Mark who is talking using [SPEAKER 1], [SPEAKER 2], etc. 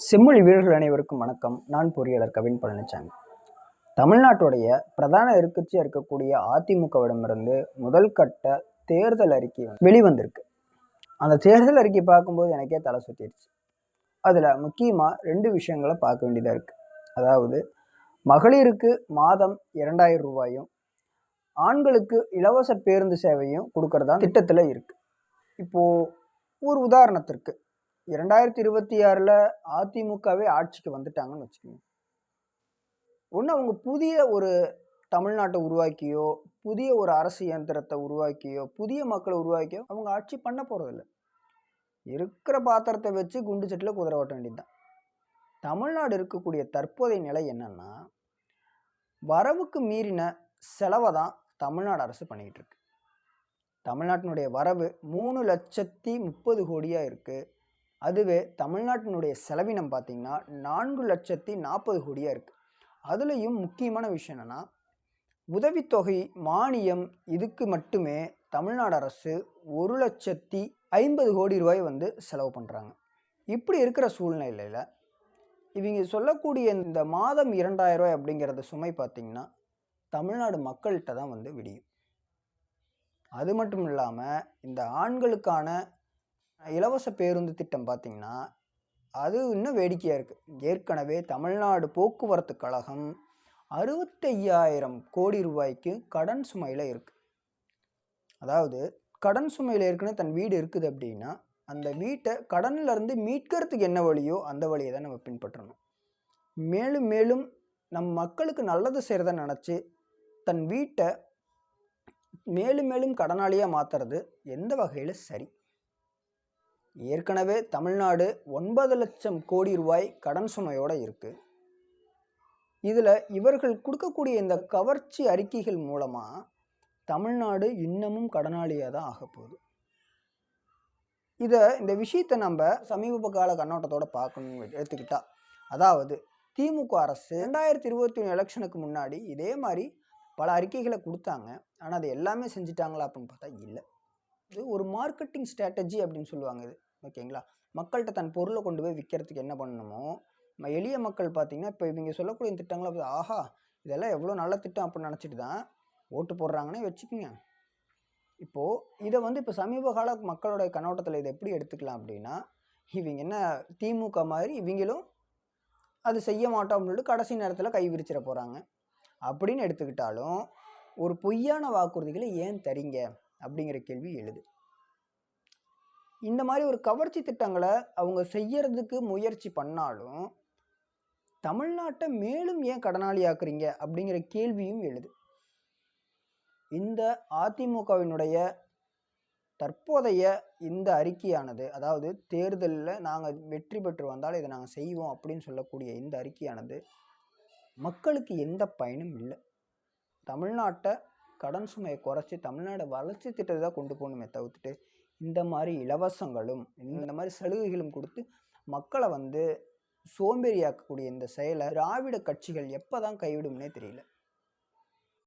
[SPEAKER 1] செம்மொழி வீரர்கள் அனைவருக்கும் வணக்கம். நான் பொறியாளர் கவின் பழனிசாமி தமிழ்நாட்டுடைய பிரதான எதிர்கட்சியாக இருக்கக்கூடிய அதிமுகவிடமிருந்து முதல் கட்ட தேர்தல் அறிக்கை வெளிவந்திருக்கு. அந்த தேர்தல் அறிக்கை பார்க்கும்போது எனக்கே தலை சுற்றிடுச்சு அதில் முக்கியமாக ரெண்டு விஷயங்களை பார்க்க வேண்டியதாக இருக்குது அதாவது மகளிருக்கு மாதம் இரண்டாயிரம் ரூபாயும் ஆண்களுக்கு இலவச பேருந்து சேவையும் கொடுக்கறதா திட்டத்தில் இருக்குது இப்போது ஒரு உதாரணத்திற்கு இரண்டாயிரத்தி இருபத்தி ஆறில் அதிமுகவே ஆட்சிக்கு வந்துட்டாங்கன்னு வச்சுக்கோங்க. ஒன்று அவங்க புதிய ஒரு தமிழ்நாட்டை உருவாக்கியோ புதிய ஒரு அரசு இயந்திரத்தை உருவாக்கியோ புதிய மக்களை உருவாக்கியோ அவங்க ஆட்சி பண்ண போகிறதில்ல இருக்கிற பாத்திரத்தை வச்சு குண்டு சட்டில் குதிரை ஓட்ட வேண்டியதுதான். தமிழ்நாடு இருக்கக்கூடிய தற்போதைய நிலை என்னன்னா வரவுக்கு மீறின செலவை தான் தமிழ்நாடு அரசு பண்ணிக்கிட்டு இருக்கு. தமிழ்நாட்டினுடைய வரவு மூணு லட்சத்தி முப்பது கோடியாக இருக்குது அதுவே தமிழ்நாட்டினுடைய செலவினம் பார்த்திங்கன்னா நான்கு லட்சத்தி நாற்பது கோடியாக இருக்குது அதுலேயும் முக்கியமான விஷயம் என்னென்னா உதவித்தொகை மானியம் இதுக்கு மட்டுமே தமிழ்நாடு அரசு ஒரு லட்சத்தி ஐம்பது கோடி ரூபாய் வந்து செலவு பண்ணுறாங்க இப்படி இருக்கிற சூழ்நிலையில் இவங்க சொல்லக்கூடிய இந்த மாதம் இரண்டாயிரம் ரூபாய் அப்படிங்கிறது சுமை பார்த்திங்கன்னா தமிழ்நாடு மக்கள்கிட்ட தான் வந்து விடியும். அது மட்டும் இல்லாமல் இந்த ஆண்களுக்கான இலவச பேருந்து திட்டம் பார்த்திங்கன்னா அது இன்னும் வேடிக்கையாக இருக்குது ஏற்கனவே தமிழ்நாடு போக்குவரத்து கழகம் அறுபத்தையாயிரம் கோடி ரூபாய்க்கு கடன் சுமையில் இருக்குது அதாவது கடன் சுமையில் ஏற்கனவே தன் வீடு இருக்குது அப்படின்னா அந்த வீட்டை கடன்லேருந்து மீட்கிறதுக்கு என்ன வழியோ அந்த வழியை தான் நம்ம பின்பற்றணும். மேலும் மேலும் நம் மக்களுக்கு நல்லது செய்கிறத நினச்சி தன் வீட்டை மேலும் மேலும் கடனாளியாக மாற்றுறது எந்த வகையில் சரி. ஏற்கனவே தமிழ்நாடு ஒன்பது லட்சம் கோடி ரூபாய் கடன் சுமையோடு இருக்குது இதில் இவர்கள் கொடுக்கக்கூடிய இந்த கவர்ச்சி அறிக்கைகள் மூலமாக தமிழ்நாடு இன்னமும் கடனாளியாக தான் ஆக போகுது. இதை இந்த விஷயத்தை நம்ம சமீப கால கண்ணோட்டத்தோட பார்க்கணும் எடுத்துக்கிட்டா அதாவது திமுக அரசு ரெண்டாயிரத்தி இருபத்தி ஒன்று எலெக்ஷனுக்கு முன்னாடி இதே மாதிரி பல அறிக்கைகளை கொடுத்தாங்க. ஆனால் அது எல்லாமே செஞ்சுட்டாங்களா அப்படின்னு பார்த்தா இல்லை. இது ஒரு மார்க்கெட்டிங் ஸ்ட்ராட்டஜி அப்படின்னு சொல்லுவாங்க இது. ஓகேங்களா? மக்கள்கிட்ட தன் பொருளை கொண்டு போய் விற்கிறதுக்கு என்ன பண்ணணுமோ நம்ம எளிய மக்கள் பார்த்தீங்கன்னா இப்போ இவங்க சொல்லக்கூடிய திட்டங்களை ஆஹா இதெல்லாம் எவ்வளோ நல்ல திட்டம் அப்படின்னு நினச்சிட்டு தான் ஓட்டு போடுறாங்கன்னே வச்சுக்கோங்க. இப்போது இதை வந்து இப்போ சமீப கால மக்களோட கண்ணோட்டத்தில் இதை எப்படி எடுத்துக்கலாம் அப்படின்னா இவங்க என்ன திமுக மாதிரி இவங்களும் அது செய்ய மாட்டோம் அப்படின்ட்டு கடைசி நேரத்தில் கை விரிச்சிட போகிறாங்க அப்படின்னு எடுத்துக்கிட்டாலும் ஒரு பொய்யான வாக்குறுதிகளை ஏன் தரீங்க அப்படிங்கிற கேள்வி எழுது. இந்த மாதிரி ஒரு கவர்ச்சி திட்டங்களை அவங்க செய்யறதுக்கு முயற்சி பண்ணாலும் தமிழ்நாட்டை மேலும் ஏன் கடனாளியாக்குறீங்க அப்படிங்கிற கேள்வியும் எழுது. இந்த அதிமுகவினுடைய தற்போதைய இந்த அறிக்கையானது அதாவது தேர்தலில் நாங்கள் வெற்றி பெற்று வந்தால் இதை நாங்கள் செய்வோம் அப்படின்னு சொல்லக்கூடிய இந்த அறிக்கையானது மக்களுக்கு எந்த பயனும் இல்லை. தமிழ்நாட்டை கடன் சுமையை குறைச்சி தமிழ்நாடு வளர்ச்சி திட்டத்தை தான் கொண்டு போகணுமே தவிர்த்துட்டு இந்த மாதிரி இலவசங்களும் இந்த மாதிரி சலுகைகளும் கொடுத்து மக்களை வந்து சோம்பேறியாக்கக்கூடிய இந்த செயலை திராவிட கட்சிகள் எப்போ தான் கைவிடும்னே தெரியல.